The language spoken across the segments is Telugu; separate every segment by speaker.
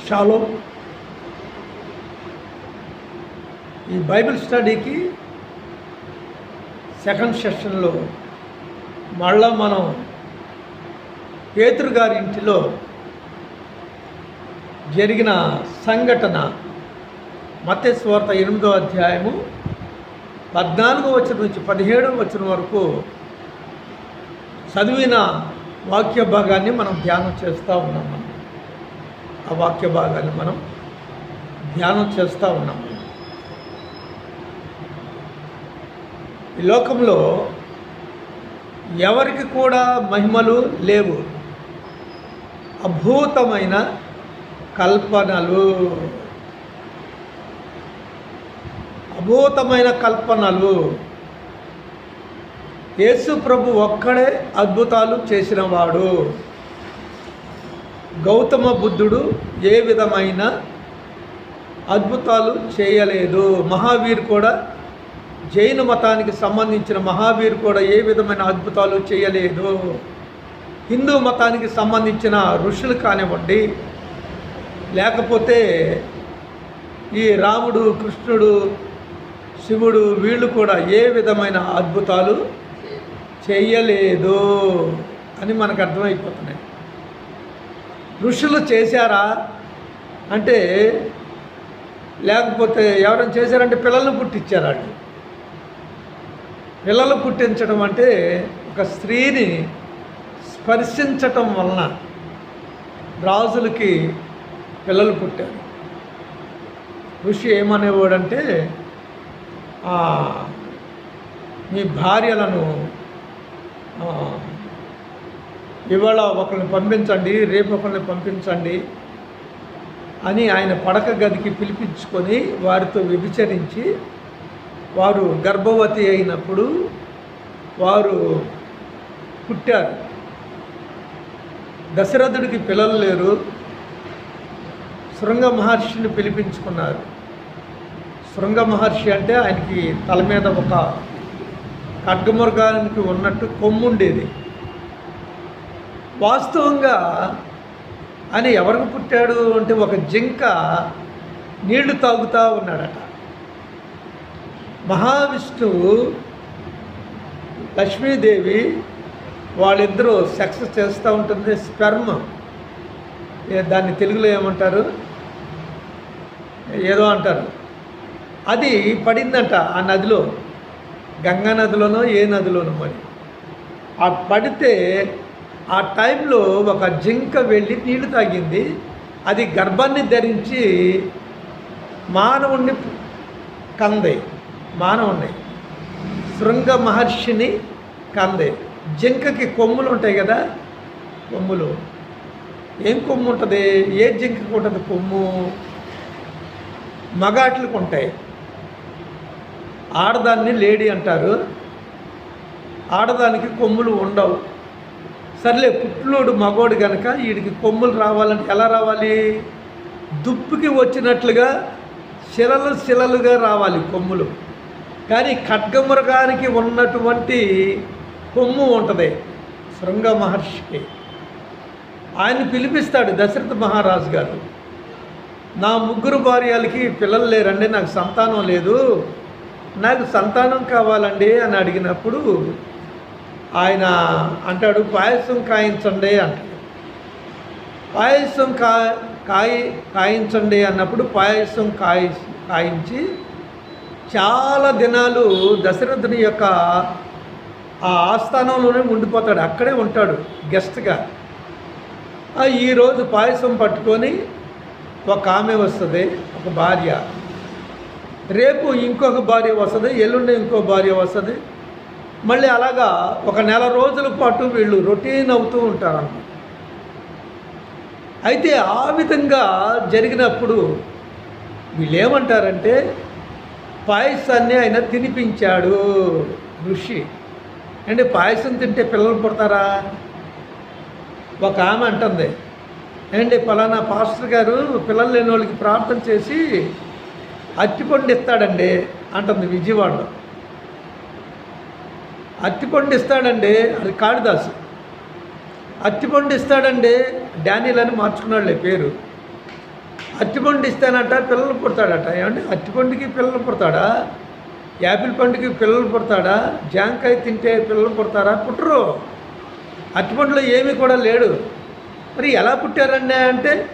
Speaker 1: షాలో. ఈ బైబిల్ స్టడీకి సెకండ్ సెషన్లో మళ్ళా మనం పేతురు గారి ఇంటిలో జరిగిన సంఘటన మత్స్వార్త ఎనిమిదో అధ్యాయము పద్నాలుగో వచ్చిన నుంచి పదిహేడవ వచ్చిన వరకు చదివిన వాక్య భాగాన్ని మనం ధ్యానం చేస్తూ ఉన్నాం మనం. ఆ వాక్య భాగాన్ని మనం ధ్యానం చేస్తూ ఉన్నాం. ఈ లోకంలో ఎవరికి కూడా మహిమలు లేవు. అభూతమైన కల్పనలు. అభూతమైన కల్పనలు. యేసు ప్రభు ఒక్కడే అద్భుతాలు చేసినవాడు గౌతమ బుద్ధుడు ఏ విధమైన అద్భుతాలు చేయలేదు. మహావీర్ కూడా జైన మతానికి సంబంధించిన మహావీర్ కూడా ఏ విధమైన అద్భుతాలు చేయలేదు. హిందూ మతానికి సంబంధించిన ఋషులు కానివ్వండి లేకపోతే ఈ రాముడు కృష్ణుడు శివుడు వీళ్ళు కూడా ఏ విధమైన అద్భుతాలు చేయలేదు అని మనకు అర్థమైపోతున్నాయి. ఋషులు చేశారా? అంటే లేకపోతే ఎవరైనా చేశారంటే పిల్లల్ని పుట్టించారు వాళ్ళు పిల్లలు పుట్టించడం అంటే ఒక స్త్రీని స్పర్శించటం వలన రాజులకి పిల్లలు పుట్టారు. ఋషి ఏమనేవాడంటే మీ భార్యలను ఇవాళ ఒకరిని పంపించండి రేపు ఒకరిని పంపించండి అని ఆయన పడక గదికి పిలిపించుకొని వారితో వ్యభిచరించి వారు గర్భవతి అయినప్పుడు వారు పుట్టారు. దశరథుడికి పిల్లలు లేరు. శృంగ మహర్షిని పిలిపించుకున్నారు. శృంగ మహర్షి అంటే ఆయనకి తల మీద ఒక ఖడ్గమృగానికి ఉన్నట్టు కొమ్ముండేది. వాస్తవంగా ఆయన ఎవరికి పుట్టాడు అంటే ఒక జింక నీళ్ళు తాగుతూ ఉన్నాడట. మహావిష్ణువు లక్ష్మీదేవి వాళ్ళిద్దరూ సెక్స్ చేస్తూ ఉంటుంది స్పెర్మ్. దాన్ని తెలుగులో ఏమంటారు? ఏదో అంటారు. అది పడిందంట ఆ నదిలో గంగా నదిలోనో ఏ నదిలోనో మరి. ఆ పడితే ఆ టైంలో ఒక జింక వెళ్ళి నీళ్ళు తాగింది. అది గర్భాన్ని ధరించి మానవుణ్ణి కందే. మానవుణ్ణి. శృంగ మహర్షిని కందే. జింకకి కొమ్ములు ఉంటాయి కదా కొమ్ములు. ఏం కొమ్ము ఉంటుంది? ఏ జింకకి ఉంటుంది కొమ్ము? మగాట్లకు ఉంటాయి. ఆడదాన్ని లేడీ అంటారు. ఆడదానికి కొమ్ములు ఉండవు. సర్లే పుట్లోడు మగోడు కనుక వీడికి కొమ్ములు రావాలంటే ఎలా రావాలి? దుప్పుకి వచ్చినట్లుగా శిలలు శిలలుగా రావాలి కొమ్ములు. కానీ ఖడ్గమృగానికి ఉన్నటువంటి కొమ్ము ఉంటుంది శృంగ మహర్షికి. ఆయన పిలిపిస్తాడు దశరథ మహారాజు గారు. నా ముగ్గురు భార్యలకి పిల్లలు లేరండి నాకు సంతానం లేదు. నాకు సంతానం కావాలండి అని అడిగినప్పుడు ఆయన అంటాడు పాయసం కాయించండి అంటాడు పాయసం కా కాయి కాయించండి అన్నప్పుడు పాయసం కాయి కాయించి చాలా దినాలు దశరథుని యొక్క ఆ ఆస్థానంలోనే ఉండిపోతాడు. అక్కడే ఉంటాడు గెస్ట్గా. ఈరోజు పాయసం పట్టుకొని ఒక ఆమె వస్తుంది ఒక భార్య. రేపు ఇంకొక భార్య వస్తుంది ఎల్లుండి ఇంకో భార్య వస్తుంది. మళ్ళీ అలాగా ఒక నెల రోజుల పాటు వీళ్ళు రొటీన్ అవుతూ ఉంటారు అయితే ఆ విధంగా జరిగినప్పుడు వీళ్ళు ఏమంటారంటే పాయసాన్ని ఆయన తినిపించాడు ఋషి. అంటే పాయసం తింటే పిల్లలు పుడతారా? ఒక ఆమె అంటుంది. ఏంటి పలానా పాస్టర్ గారు పిల్లలు లేని వాళ్ళకి ప్రార్థన చేసి అట్టిపండు ఇస్తాడండి అంటుంది విజయవాడలో. అట్టిపండు ఇస్తాడండి అది కాళిదాసు. అట్టిపండు ఇస్తాడండి డానియల్ అని మార్చుకున్నాడులే పేరు. అరటిపండు ఇస్తానట పిల్లలు పుడతాడట. ఏమంటే అత్తిపండుకి పిల్లలు పుడతాడా? యాపిల్ పండుకి పిల్లలు పుడతాడా? జాంకాయ తింటే పిల్లలు పుడతారా? పుట్టరు. అరటిపండులో ఏమీ కూడా లేడు. మరి ఎలా పుట్టారండి అంటే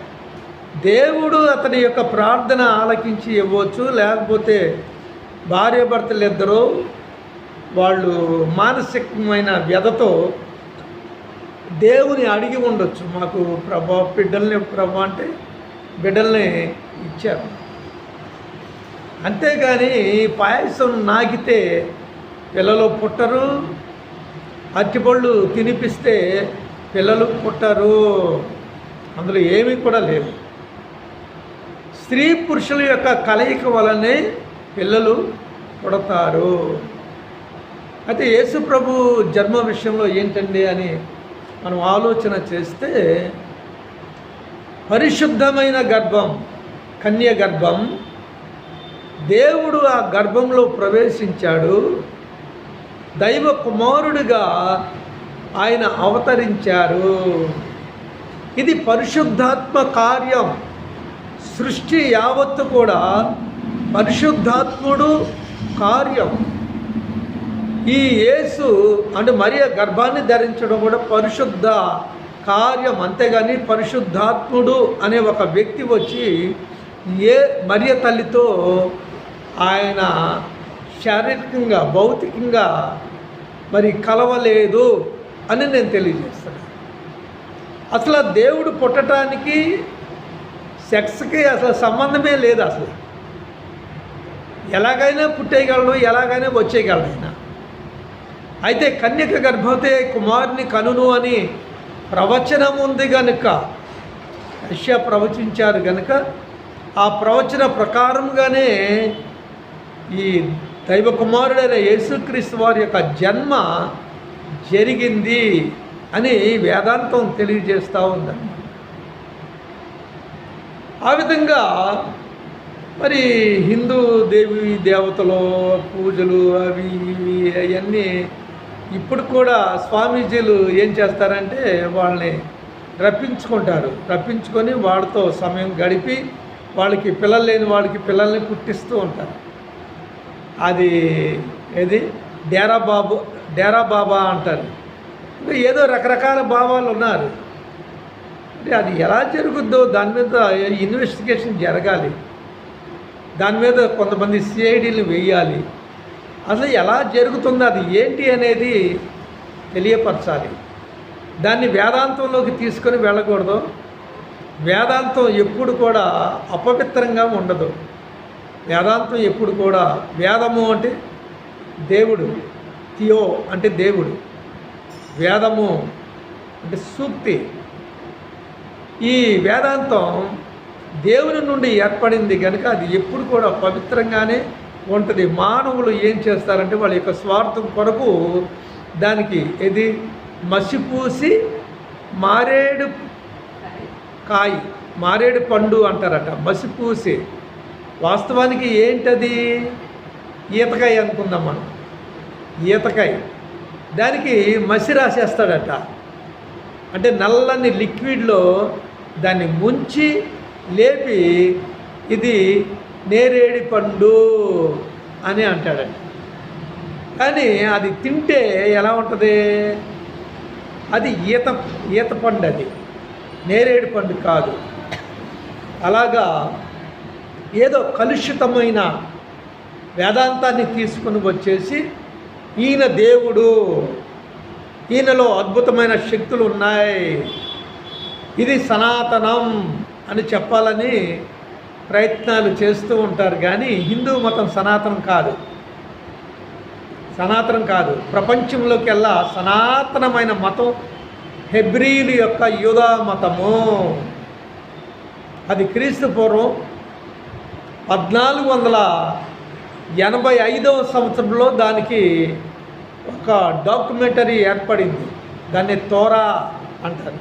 Speaker 1: దేవుడు అతని యొక్క ప్రార్థన ఆలకించి ఇవ్వచ్చు లేకపోతే భార్యాభర్తలు ఇద్దరు వాళ్ళు మానసికమైన వ్యధతో దేవుని అడిగి ఉండొచ్చు. మాకు ప్రభా బిడ్డల్ని ప్రభా అంటే బిడ్డల్ని ఇచ్చారు. అంతేగాని పాయసం నాగితే పిల్లలు పుట్టరు. అరటిపళ్ళు తినిపిస్తే పిల్లలు పుట్టరు. అందులో ఏమీ కూడా లేవు. స్త్రీ పురుషుల యొక్క కలయిక వలనే పిల్లలు పుడతారు. అయితే యేసు ప్రభు జన్మ విషయంలో ఏంటండి అని మనం ఆలోచన చేస్తే పరిశుద్ధమైన గర్భం కన్య గర్భం దేవుడు ఆ గర్భంలో ప్రవేశించాడు దైవ కుమారుడిగా ఆయన అవతరించారు. ఇది పరిశుద్ధాత్మ కార్యం. సృష్టి యావత్తు కూడా పరిశుద్ధాత్ముడు కార్యం. ఈ యేసు అంటే మరియ గర్భాన్ని ధరించడం కూడా పరిశుద్ధ కార్యం అంతేగాని పరిశుద్ధాత్ముడు అనే ఒక వ్యక్తి వచ్చి ఏ మరియ తల్లితో ఆయన శారీరకంగా భౌతికంగా మరి కలవలేదు అని నేను తెలియజేస్తాను అసలు దేవుడు పుట్టడానికి సెక్స్కి అసలు సంబంధమే లేదు అసలు. ఎలాగైనా పుట్టేయగలడు ఎలాగైనా వచ్చేయగలడు ఆయన అయితే కన్యక గర్భవతే కుమారుని కనును అని ప్రవచనం ఉంది గనుక యష్యా ప్రవచించారు గనుక ఆ ప్రవచన ప్రకారంగానే ఈ దైవ కుమారుడైన యేసుక్రీస్తు వారి యొక్క జన్మ జరిగింది అని వేదాంతం తెలియజేస్తూ ఉందండి ఆ విధంగా మరి హిందూ దేవి దేవతలు పూజలు అవి ఇవి అవన్నీ ఇప్పుడు కూడా స్వామీజీలు ఏం చేస్తారంటే వాళ్ళని రప్పించుకుంటారు. రప్పించుకొని వాళ్ళతో సమయం గడిపి వాళ్ళకి పిల్లలు లేని వాళ్ళకి పిల్లల్ని పుట్టిస్తూ ఉంటారు. అది ఏది? డేరా బాబు డేరా బాబా అంటారు. ఏదో రకరకాల భావాలు ఉన్నారు. అంటే అది ఎలా జరుగుద్దో దాని మీద ఇన్వెస్టిగేషన్ జరగాలి. దాని మీద కొంతమంది సిఐడీలు వేయాలి. అసలు ఎలా జరుగుతుందో అది ఏంటి అనేది తెలియపరచాలి. దాన్ని వేదాంతంలోకి తీసుకొని వెళ్ళకూడదు. వేదాంతం ఎప్పుడు కూడా అపవిత్రంగా ఉండదు. వేదాంతం ఎప్పుడు కూడా వేదము అంటే దేవుడు థియో అంటే దేవుడు. వేదము అంటే సూక్తి. ఈ వేదాంతం దేవుని నుండి ఏర్పడింది కనుక అది ఎప్పుడు కూడా పవిత్రంగానే ఉంటుంది. మానవులు ఏం చేస్తారంటే వాళ్ళ యొక్క స్వార్థం కొరకు దానికి ఇది మసిపూసి మారేడు కాయ మారేడు పండు అంటారట. మసిపూసి వాస్తవానికి ఏంటది? ఈతకాయ అనుకుందాం మనం. ఈతకాయ. దానికి మసి రాసేస్తాడట. అంటే నల్లని లిక్విడ్లో దాన్ని ముంచి లేపి ఇది నేరేడి పండు అని అంటాడండి. కానీ అది తింటే ఎలా ఉంటుంది? అది ఈత ఈత పండు అది. నేరేడు పండు కాదు. అలాగా ఏదో కలుషితమైన వేదాంతాన్ని తీసుకుని వచ్చేసి ఈయన దేవుడు ఈయనలో అద్భుతమైన శక్తులు ఉన్నాయి. ఇది సనాతనం అని చెప్పాలని ప్రయత్నాలు చేస్తూ ఉంటారు కానీ హిందూ మతం సనాతనం కాదు. సనాతనం కాదు. ప్రపంచంలోకెల్లా సనాతనమైన మతం హెబ్రీలు యొక్క యూదా మతము. అది క్రీస్తు పూర్వం పద్నాలుగు వందల ఎనభై ఐదవ సంవత్సరంలో దానికి ఒక డాక్యుమెంటరీ ఏర్పడింది. దాన్ని తోరా అంటారు.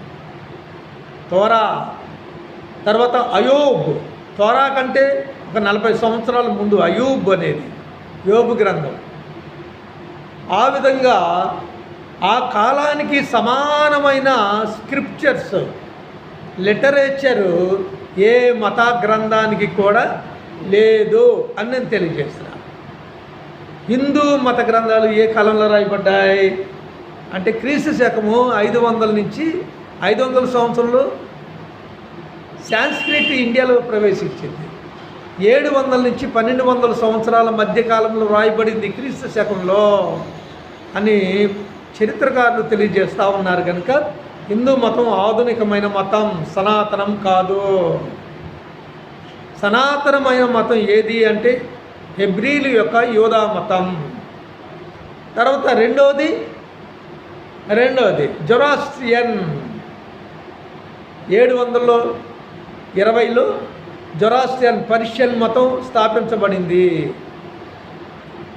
Speaker 1: తోరా. తర్వాత అయోబ్. తోరా కంటే ఒక నలభై సంవత్సరాల ముందు అయూబ్ అనేది యోబు గ్రంథం. ఆ విధంగా ఆ కాలానికి సమానమైన స్క్రిప్చర్స్ లిటరేచరు ఏ మత గ్రంథానికి కూడా లేదు అని నేను తెలియజేస్తున్నా. హిందూ మత గ్రంథాలు ఏ కాలంలో రాయబడ్డాయి? అంటే క్రీస్తు శకము ఐదు వందల నుంచి ఐదు వందల సంవత్సరంలో సాంస్క్రిట్ ఇండియాలో ప్రవేశించింది. ఏడు వందల నుంచి పన్నెండు వందల సంవత్సరాల మధ్యకాలంలో రాయబడింది క్రీస్తు శకంలో అని చరిత్రకారులు తెలియజేస్తూ ఉన్నారు కనుక హిందూ మతం ఆధునికమైన మతం సనాతనం కాదు. సనాతనమైన మతం ఏది అంటే హెబ్రీలు యొక్క యోధా మతం. తర్వాత రెండవది రెండవది జొరాస్ట్రియన్. ఏడు వందల్లో ఇరవైలో జొరాస్ట్రియన్ పర్షియన్ మతం స్థాపించబడింది.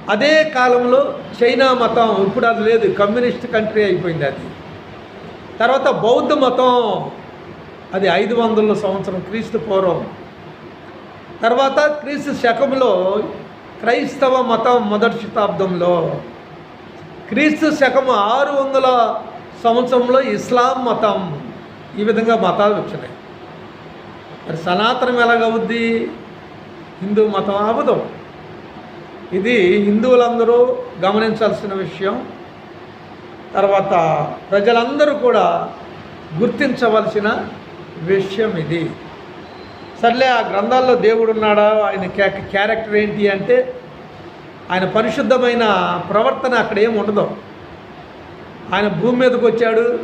Speaker 1: అదే కాలంలో చైనా మతం ఇప్పుడు అది లేదు కమ్యూనిస్ట్ కంట్రీ అయిపోయింది అది. తర్వాత బౌద్ధ మతం అది ఐదు వందల సంవత్సరం క్రీస్తు పూర్వం. తర్వాత క్రీస్తు శకంలో క్రైస్తవ మతం మొదటి శతాబ్దంలో. క్రీస్తు శకం ఆరు వందల సంవత్సరంలో ఇస్లాం మతం ఈ విధంగా మతాలు వచ్చినాయి. మరి సనాతనం ఎలాగవుద్ది? హిందూ మతం అబుదం ఇది హిందువులందరూ గమనించాల్సిన విషయం. తర్వాత ప్రజలందరూ కూడా గుర్తించవలసిన విషయం ఇది. సర్లే ఆ గ్రంథాల్లో దేవుడు ఉన్నాడా ఆయన క్యా- క్యారెక్టర్ ఏంటి అంటే ఆయన పరిశుద్ధమైన ప్రవర్తన అక్కడ ఏమి ఉండదు. ఆయన భూమి మీదకి వచ్చాడు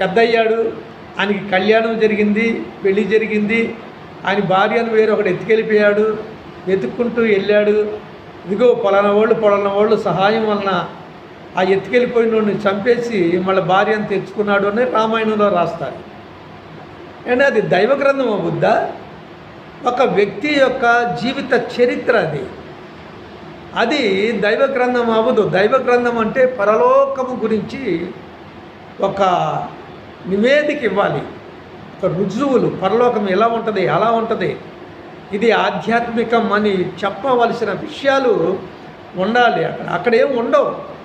Speaker 1: పెద్దయ్యాడు ఆయనకి కళ్యాణం జరిగింది పెళ్ళి జరిగింది. ఆయన భార్యను వేరొకడు ఎత్తుకెళ్ళిపోయాడు వెతుక్కుంటూ వెళ్ళాడు. ఇదిగో పలానా వాళ్ళు పలానా వాళ్ళు సహాయం వలన ఆ ఎత్తుకెళ్ళిపోయిన వాడిని చంపేసి మళ్ళీ భార్యను తెచ్చుకున్నాడు అని రామాయణంలో రాస్తారు అండ్ అది దైవ గ్రంథం అవుద్దా ఒక వ్యక్తి యొక్క జీవిత చరిత్ర అది. అది దైవ గ్రంథం అవ్వదు దైవ గ్రంథం అంటే పరలోకము గురించి ఒక నివేదిక ఇవ్వాలి. ఒక రుజువులు పరలోకం ఎలా ఉంటుంది ఎలా ఉంటుంది. ఇది ఆధ్యాత్మికం అని చెప్పవలసిన విషయాలు ఉండాలి అక్కడ. అక్కడ ఏం ఉండవు.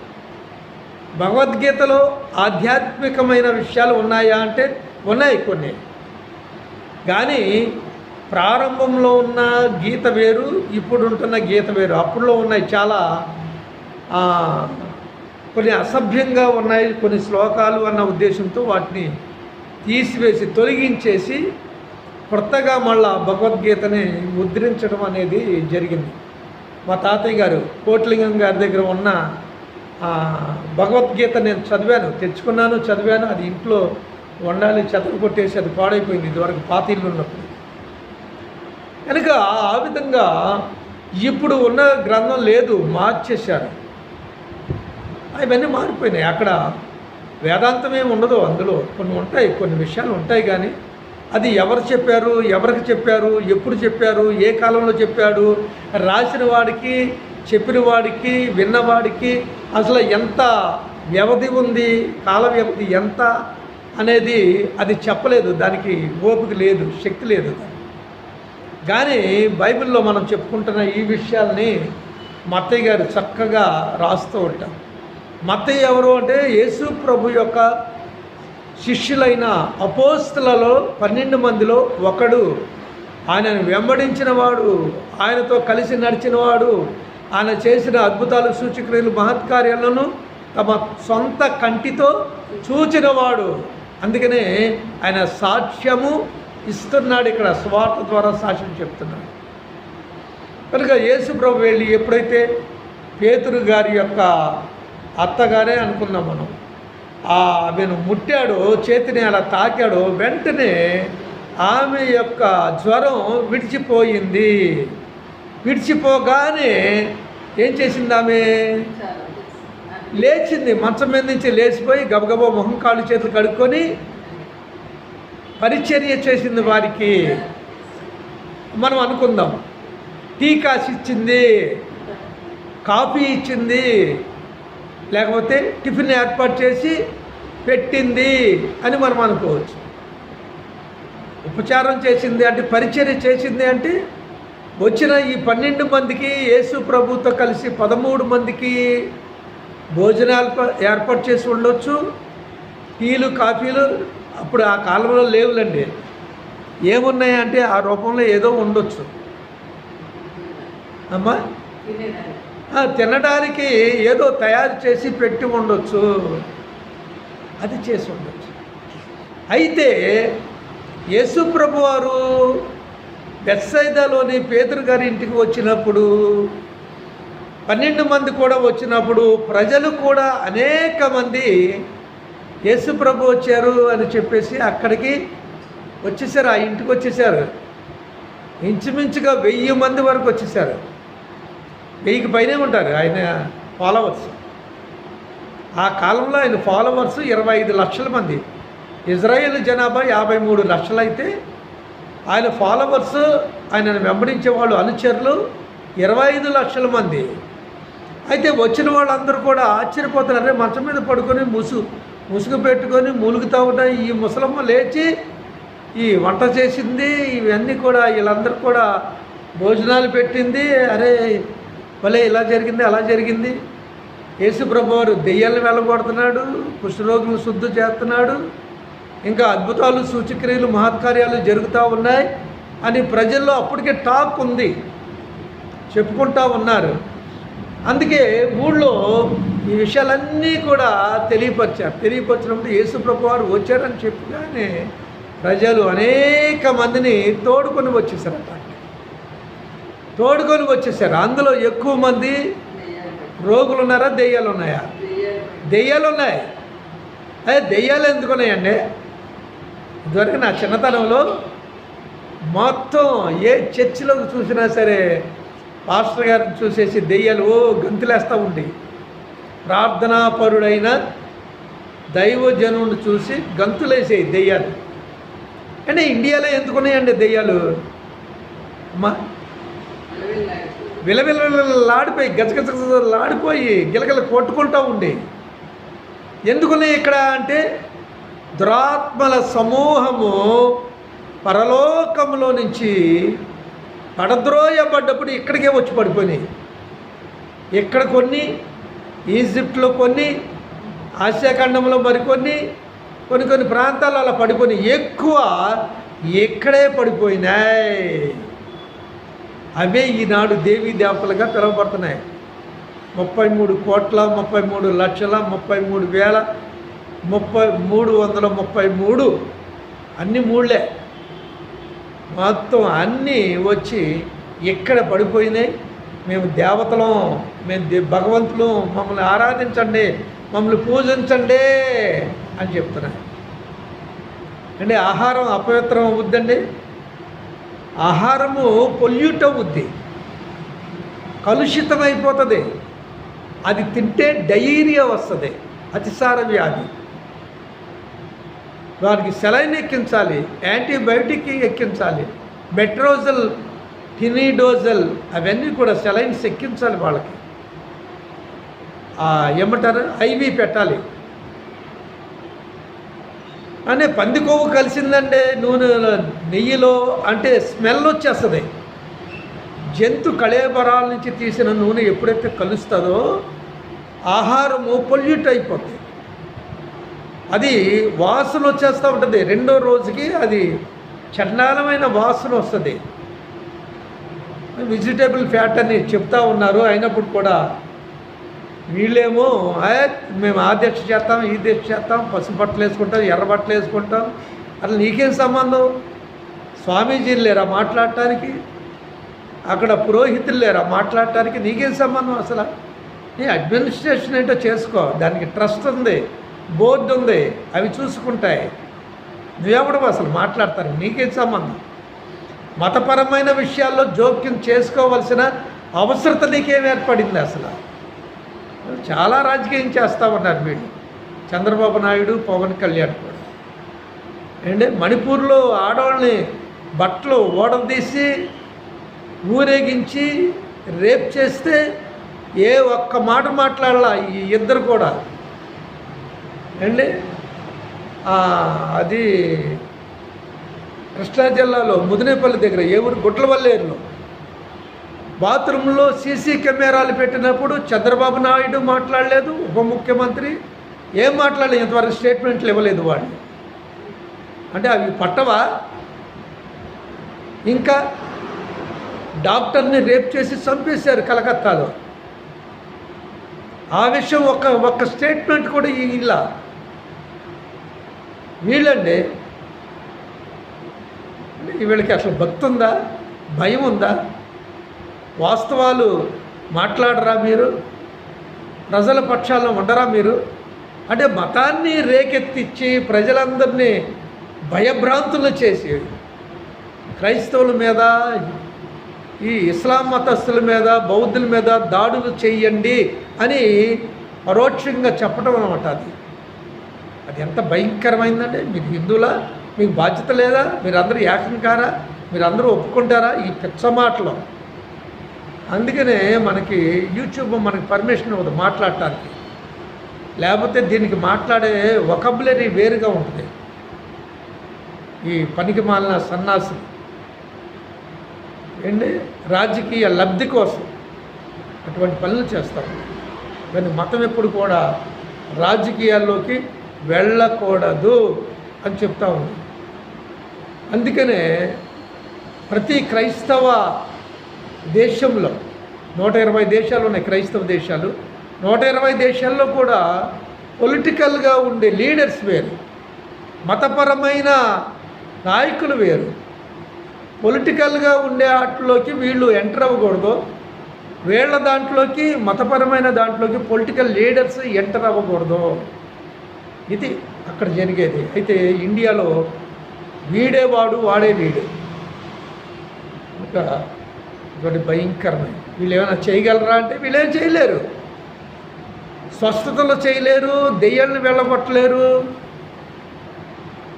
Speaker 1: భగవద్గీతలో ఆధ్యాత్మికమైన విషయాలు ఉన్నాయా అంటే ఉన్నాయి కొన్ని. కానీ ప్రారంభంలో ఉన్న గీత వేరు ఇప్పుడు ఉంటున్న గీత వేరు. అప్పుడులో ఉన్నాయి చాలా కొన్ని అసభ్యంగా ఉన్నాయి కొన్ని శ్లోకాలు అన్న ఉద్దేశంతో వాటిని తీసివేసి తొలగించేసి కొత్తగా మళ్ళా భగవద్గీతని ముద్రించడం అనేది జరిగింది. మా తాతయ్య గారు కోట్లింగం గారి దగ్గర ఉన్న భగవద్గీత నేను చదివాను తెచ్చుకున్నాను చదివాను అది ఇంట్లో వండాలి చెత్తలు కొట్టేసి అది పాడైపోయింది ఇదివరకు పాతీళ్ళు ఉన్నప్పుడు. కనుక ఆ విధంగా ఇప్పుడు ఉన్న గ్రంథం లేదు మార్చేశారు. అవన్నీ మారిపోయినాయి. అక్కడ వేదాంతం ఏమి ఉండదు. అందులో కొన్ని ఉంటాయి కొన్ని విషయాలు ఉంటాయి కానీ అది ఎవరు చెప్పారు ఎవరికి చెప్పారు ఎప్పుడు చెప్పారు ఏ కాలంలో చెప్పాడు రాసిన వాడికి చెప్పిన వాడికి విన్నవాడికి అసలు ఎంత వ్యవధి ఉంది కాల వ్యవధి ఎంత అనేది అది చెప్పలేదు. దానికి ఓపిక లేదు శక్తి లేదు కానీ బైబిల్లో మనం చెప్పుకుంటున్న ఈ విషయాల్ని మత్తయ్య గారు చక్కగా రాస్తూ ఉంటాం మత్తయ్య ఎవరు అంటే యేసు ప్రభు యొక్క శిష్యులైన అపోస్తులలో పన్నెండు మందిలో ఒకడు. ఆయనను వెంబడించిన వాడు ఆయనతో కలిసి నడిచినవాడు ఆయన చేసిన అద్భుతాలు సూచక్రియలు మహత్కార్యాలను తమ సొంత కంటితో చూచినవాడు. అందుకనే ఆయన సాక్ష్యము ఇస్తున్నాడు ఇక్కడ స్వార్థ ద్వారా సాక్ష్యం చెప్తున్నాడు. కనుక యేసు ప్రభు వెళ్ళి ఎప్పుడైతే పేతురు గారి యొక్క అత్తగారే అనుకున్నాం మనం. ఆమెను ముట్టాడు చేతిని అలా తాకాడు వెంటనే ఆమె యొక్క జ్వరం విడిచిపోయింది. విడిచిపోగానే ఏం చేసింది ఆమె? లేచింది. మంచం మీద నుంచి లేచిపోయి గబగబా మొహం కాళ్ళు చేతులు కడుక్కొని పరిచర్య చేసింది వారికి. మనం అనుకుందాం. టీ కాసి ఇచ్చింది. కాఫీ ఇచ్చింది. లేకపోతే టిఫిన్ ఏర్పాటు చేసి పెట్టింది అని మనం అనుకోవచ్చు. ఉపచారం చేసింది అంటే పరిచర్య చేసింది అంటే వచ్చిన ఈ పన్నెండు మందికి యేసు ప్రభుతో కలిసి పదమూడు మందికి భోజనాలు ఏర్పాటు చేసి ఉండొచ్చు. టీలు కాఫీలు అప్పుడు ఆ కాలంలో లేవులండి. ఏమున్నాయంటే ఆ రూపంలో ఏదో ఉండొచ్చు. అమ్మా? తినడానికి ఏదో తయారు చేసి పెట్టి ఉండొచ్చు. అది చేసి ఉండొచ్చు. అయితే యేసుప్రభు వారు బెస్సైదాలోని పేదరు గారి ఇంటికి వచ్చినప్పుడు పన్నెండు మంది కూడా వచ్చినప్పుడు ప్రజలు కూడా అనేక మంది యేసుప్రభు వచ్చారు అని చెప్పేసి అక్కడికి వచ్చేసారు. ఆ ఇంటికి వచ్చేసారు. ఇంచుమించుగా వెయ్యి మంది వరకు వచ్చేసారు. వెయ్యికి పైనే ఉంటారు ఆయన ఫాలోవర్స్ ఆ కాలంలో ఆయన ఫాలోవర్స్ ఇరవై ఐదు లక్షల మంది. ఇజ్రాయెల్ జనాభా యాభై మూడు లక్షలు అయితే ఆయన ఫాలోవర్స్ ఆయనను వెంబడించే వాళ్ళు అనుచరులు ఇరవై ఐదు లక్షల మంది. అయితే వచ్చిన వాళ్ళందరూ కూడా ఆశ్చర్యపోతున్నారు మంచం మీద పడుకొని ముసు ముసుగు పెట్టుకొని మూలుగుతూ ఉన్నాయి. ఈ ముసలమ్మ లేచి ఈ వంట చేసింది. ఇవన్నీ కూడా వీళ్ళందరూ కూడా భోజనాలు పెట్టింది. అరే భలే ఇలా జరిగింది అలా జరిగింది. యేసుప్రభు వారు దెయ్యాలను వెళ్ళగొడుతున్నాడు కుష్ఠరోగులు శుద్ధి చేస్తున్నాడు. ఇంకా అద్భుతాలు సూచక్రియలు మహత్కార్యాలు జరుగుతూ ఉన్నాయి అని ప్రజల్లో అప్పటికే టాక్ ఉంది. చెప్పుకుంటా ఉన్నారు. అందుకే ఊళ్ళో ఈ విషయాలన్నీ కూడా తెలియపరిచారు. తెలియపరిచినప్పుడు యేసుప్రభు వారు వచ్చారని చెప్పగానే ప్రజలు అనేక మందిని తోడుకొని వచ్చేసారట తోడుకొని వచ్చేసారు. అందులో ఎక్కువ మంది రోగులు ఉన్నారా దెయ్యాలు ఉన్నాయా
Speaker 2: దెయ్యాలు
Speaker 1: ఉన్నాయి అదే దెయ్యాలు ఎందుకున్నాయండి ఇదివరకు నా చిన్నతనంలో మొత్తం ఏ చర్చిలోకి చూసినా సరే పాస్టర్ గారిని చూసేసి దెయ్యాలు ఓ గంతులేస్తూ ఉండి ప్రార్థనాపరుడైన దైవజనుని చూసి గంతులేసేయి దెయ్యాలు. అంటే ఇండియాలో ఎందుకున్నాయండి దెయ్యాలు?
Speaker 2: మా
Speaker 1: విలవిలలాడిపోయి గజగజలాడిపోయి గిలగిల కొట్టుకుంటూ ఉండే. ఎందుకున్నాయి ఇక్కడ అంటే దురాత్మల సమూహము పరలోకంలో నుంచి పడద్రోయబడ్డప్పుడు ఇక్కడికే వచ్చి పడిపోయినాయి. ఇక్కడ కొన్ని ఈజిప్ట్లో కొన్ని ఆసియా ఖండంలో మరికొన్ని కొన్ని కొన్ని ప్రాంతాల్లో అలా పడిపోయినాయి. ఎక్కువ ఇక్కడే పడిపోయినాయి. అవే ఈనాడు దేవీ దేవతలుగా పిలువబడుతున్నాయి. ముప్పై మూడు కోట్ల ముప్పై మూడు లక్షల ముప్పై మూడు వేల ముప్పై మూడు వందల ముప్పై మూడు అన్ని మూడులే. మొత్తం అన్నీ వచ్చి ఇక్కడ పడిపోయినాయి? మేము దేవతలం మేము దే- భగవంతులు మమ్మల్ని ఆరాధించండి మమ్మల్ని పూజించండి అని చెప్తున్నాయి. అంటే ఆహారం అపవిత్రం అవుద్దండి? ఆహారము పొల్యూట్ అవుద్ది. కలుషితమైపోతుంది అది తింటే డయేరియా వస్తుంది. అతిసార వ్యాధి. వారికి సెలైన్ ఎక్కించాలి యాంటీబయోటిక్ ఎక్కించాలి మెట్రోజల్ టినిడోజల్ అవన్నీ కూడా సెలైన్స్ ఎక్కించాలి వాళ్ళకి. ఏమంటారు ఐవి పెట్టాలి. అనే పంది కొవ్వు కలిసిందంటే నూనెలో నెయ్యిలో అంటే స్మెల్ వచ్చేస్తుంది. జంతు కళేబరాల నుంచి తీసిన నూనె ఎప్పుడైతే కలుస్తుందో ఆహారము పొల్యూట్ అయిపోతుంది అది వాసన వచ్చేస్తూ ఉంటుంది. రెండో రోజుకి అది చండాలమైన వాసన వస్తుంది. వెజిటేబుల్ ఫ్యాట్ అని చెప్తా ఉన్నారు. అయినప్పుడు కూడా వీళ్ళేమో మేము ఆ దీక్ష చేస్తాం ఈ దీక్ష చేస్తాం పసుపు బట్టలు వేసుకుంటాం ఎర్ర బట్టలు వేసుకుంటాం. అసలు నీకేం సంబంధం? స్వామీజీలు లేరా మాట్లాడటానికి? అక్కడ పురోహితులు లేరా మాట్లాడటానికి? నీకేం సంబంధం అసలు? నీ అడ్మినిస్ట్రేషన్ ఏంటో చేసుకో. దానికి ట్రస్ట్ ఉంది బోర్డు ఉంది అవి చూసుకుంటాయి. నువ్వెవడవు అసలు మాట్లాడతారు నీకేం సంబంధం? మతపరమైన విషయాల్లో జోక్యం చేసుకోవలసిన అవసరత నీకేం ఏర్పడింది అసలు? చాలా రాజకీయం చేస్తూ ఉన్నారు వీళ్ళు చంద్రబాబు నాయుడు పవన్ కళ్యాణ్ కూడా. అంటే మణిపూర్లో ఆడవాళ్ళని బట్టలు ఓడదీసి ఊరేగించి రేప్ చేస్తే ఏ ఒక్క మాట మాట్లాడాల ఈ ఇద్దరు కూడా. అండి అది కృష్ణా జిల్లాలో ముదినేపల్లి దగ్గర ఏ ఊరు? గుట్లవల్లేరులో బాత్రూంలో సీసీ కెమెరాలు పెట్టినప్పుడు చంద్రబాబు నాయుడు మాట్లాడలేదు ఉప ముఖ్యమంత్రి ఏం మాట్లాడలేదు ఇంతవరకు స్టేట్మెంట్లు ఇవ్వలేదు వాళ్ళు. అంటే అవి పట్టవా? ఇంకా డాక్టర్ని రేప్ చేసి చంపేశారు కలకత్తాలో. ఆ విషయం ఒక ఒక్క స్టేట్మెంట్ కూడా ఇలా. వీళ్ళండి వీళ్ళకి అసలు భక్తి ఉందా భయం ఉందా వాస్తవాలు మాట్లాడరా మీరు? ప్రజల పక్షాల్లో ఉండరా మీరు? అంటే మతాన్ని రేకెత్తిచ్చి ప్రజలందరినీ భయభ్రాంతులు చేసి క్రైస్తవుల మీద ఈ ఇస్లాం మతస్థుల మీద బౌద్ధుల మీద దాడులు చేయండి అని పరోక్షంగా చెప్పడం అనమాట అది. అది ఎంత భయంకరమైందంటే మీరు హిందువులా? మీకు బాధ్యత లేదా? మీరందరూ ఏకంకారా? మీరందరూ ఒప్పుకుంటారా? ఈ పిచ్చ మాటలు. అందుకనే మనకి యూట్యూబ్ మనకి పర్మిషన్ ఇవ్వదు మాట్లాడటానికి. లేకపోతే దీనికి మాట్లాడే వకబులరీ వేరుగా ఉంటుంది. ఈ పనికి మాలిన సన్నాసి. ఏంటి? రాజకీయ లబ్ధి కోసం అటువంటి పనులు చేస్తాం. కానీ మతం ఎప్పుడు కూడా రాజకీయాల్లోకి వెళ్ళకూడదు అని చెప్తా ఉంది. అందుకనే ప్రతి క్రైస్తవ దేశంలో నూట ఇరవై దేశాలు ఉన్నాయి క్రైస్తవ దేశాలు. నూట ఇరవై దేశాల్లో కూడా పొలిటికల్గా ఉండే లీడర్స్ వేరు. మతపరమైన నాయకులు వేరు. పొలిటికల్గా ఉండే వాటిలోకి వీళ్ళు ఎంటర్ అవ్వకూడదు. వీళ్ళ దాంట్లోకి మతపరమైన దాంట్లోకి పొలిటికల్ లీడర్స్ ఎంటర్ అవ్వకూడదు. ఇది అక్కడ జరిగేది. అయితే ఇండియాలో వీడేవాడు వాడే వీడు. ఇంకా ఇటువంటి భయంకరమైన వీళ్ళు ఏమైనా చేయగలరా అంటే వీళ్ళేం చేయలేరు. స్వస్థతలు చేయలేరు దెయ్యాలను వెళ్ళగొట్టలేరు.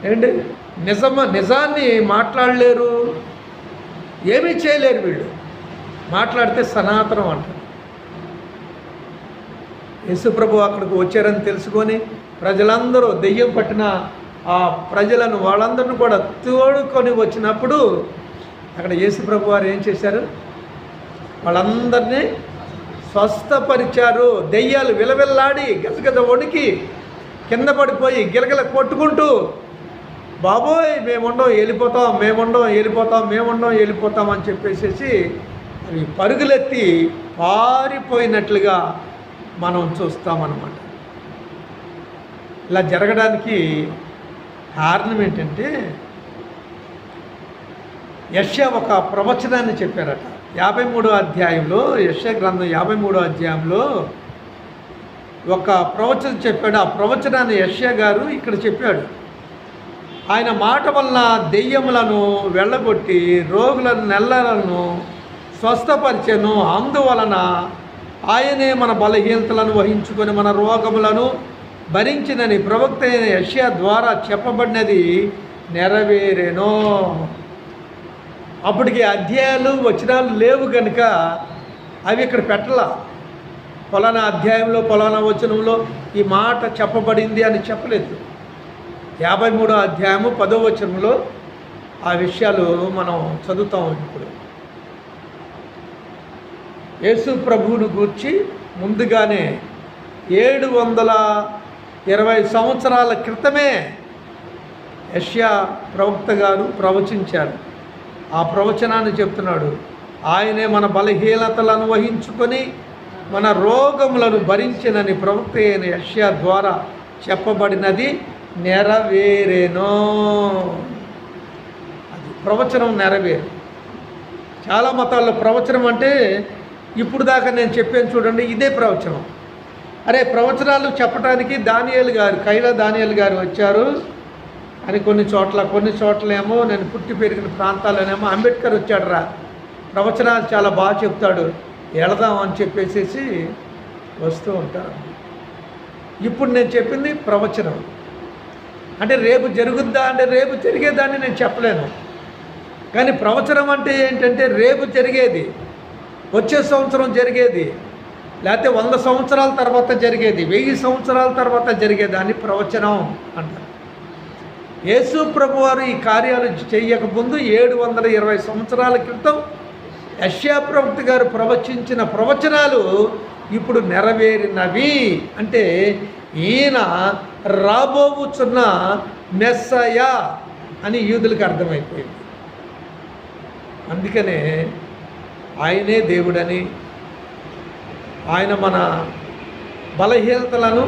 Speaker 1: ఏంటి? నిజమ నిజాన్ని మాట్లాడలేరు. ఏమీ చేయలేరు వీళ్ళు. మాట్లాడితే సనాతనం అంటారు. యేసుప్రభు అక్కడికి వచ్చారని తెలుసుకొని ప్రజలందరూ దెయ్యం పట్టిన ఆ ప్రజలను వాళ్ళందరిని కూడా తోడుకొని వచ్చినప్పుడు అక్కడ యేసుప్రభు వారు ఏం చేశారు? వాళ్ళందరినీ స్వస్థపరిచారు. దెయ్యాలు విలవిల్లాడి గజగజ వణికి కింద పడిపోయి గిలగల కొట్టుకుంటూ బాబోయ్ మేముండం వెళ్ళిపోతాం మేముండం వెళ్ళిపోతాం మేముండం వెళ్ళిపోతాం అని చెప్పేసేసి అవి పరుగులెత్తి పారిపోయినట్లుగా మనం చూస్తామన్నమాట. ఇలా జరగడానికి కారణం ఏంటంటే యష్యా ఒక ప్రవచనాన్ని చెప్పారట. యాభై మూడో అధ్యాయంలో యష్యా గ్రంథం యాభై మూడో అధ్యాయంలో ఒక ప్రవచనం చెప్పాడు. ఆ ప్రవచనాన్ని యష్యా గారు ఇక్కడ చెప్పాడు. ఆయన మాట వలన దెయ్యములను వెళ్ళగొట్టి రోగులను నెల్లలను స్వస్థపరిచెను. అందువలన ఆయనే మన బలహీనతలను వహించుకొని మన రోగములను భరించినని ప్రవక్త అయిన యష్యా ద్వారా చెప్పబడినది నెరవేరేనో. అప్పటికి అధ్యాయాలు వచనాలు లేవు కనుక అవి ఇక్కడ పెట్టలా. ఫలానా అధ్యాయంలో ఫలానా వచనంలో ఈ మాట చెప్పబడింది అని చెప్పలేదు. యాభై మూడో అధ్యాయము పదో వచనంలో ఆ విషయాలు మనం చదువుతాం ఇప్పుడు. యేసు ప్రభువును గూర్చి ముందుగానే ఏడు వందల ఇరవై సంవత్సరాల క్రితమే యష్యా ప్రవక్త గారు ప్రవచించారు. ఆ ప్రవచనాన్ని చెప్తున్నాడు. ఆయనే మన బలహీనతలను వహించుకొని మన రోగములను భరించినని ప్రవక్త అయిన యష్యా ద్వారా చెప్పబడినది నెరవేరేనో. అది ప్రవచనం నెరవేరు. చాలా మతాల్లో ప్రవచనం అంటే ఇప్పుడు దాకా నేను చెప్పాను చూడండి ఇదే ప్రవచనం. అరే ప్రవచనాలు చెప్పడానికి దానియాలు గారు కైలా దానియాలు గారు వచ్చారు. అని కొన్ని చోట్ల కొన్ని చోట్లేమో నేను పుట్టి పెరిగిన ప్రాంతాల్లోనేమో అంబేద్కర్ వచ్చాడు రా ప్రవచనాలు చాలా బాగా చెప్తాడు. వెళదాం అని చెప్పేసేసి వస్తూ ఉంటారు ఇప్పుడు నేను చెప్పింది ప్రవచనం. అంటే రేపు జరుగుద్దా అంటే రేపు జరిగేదాన్ని నేను చెప్పలేను. కానీ ప్రవచనం అంటే ఏంటంటే రేపు జరిగేది వచ్చే సంవత్సరం జరిగేది లేకపోతే వంద సంవత్సరాల తర్వాత జరిగేది వెయ్యి సంవత్సరాల తర్వాత జరిగేదాన్ని ప్రవచనం అంటారు. యేసు ప్రభు వారు ఈ కార్యాలు చేయకముందు ఏడు వందల ఇరవై సంవత్సరాల క్రితం యష్యా ప్రవక్త గారు ప్రవచించిన ప్రవచనాలు ఇప్పుడు నెరవేరినవి. అంటే ఈయన రాబోవుచున్న మెస్సయ అని యూదులకు అర్థమైపోయింది. అందుకనే ఆయనే దేవుడని ఆయన మన బలహీనతలను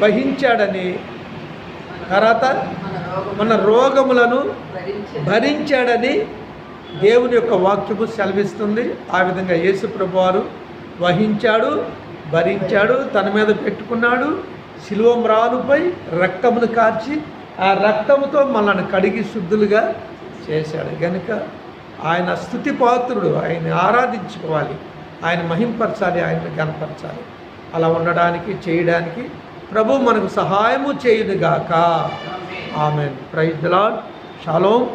Speaker 1: వహించాడని తర్వాత
Speaker 2: మన
Speaker 1: రోగములను భరించాడని దేవుని యొక్క వాక్యము సెలవిస్తుంది. ఆ విధంగా యేసు ప్రభువారు వహించాడు భరించాడు తన మీద పెట్టుకున్నాడు శిలువ మ్రానుపై రక్తమును కార్చి ఆ రక్తముతో మనల్ని కడిగి శుద్ధులుగా చేశాడు. కనుక ఆయన స్థుతి పాత్రుడు ఆయన ఆరాధించుకోవాలి ఆయన మహింపరచాలి ఆయన గనపరచాలి అలా ఉండడానికి చేయడానికి ప్రభు మనకు సహాయము చేయునుగాక.
Speaker 2: Amen.
Speaker 1: Amen. Praise the lord. Shalom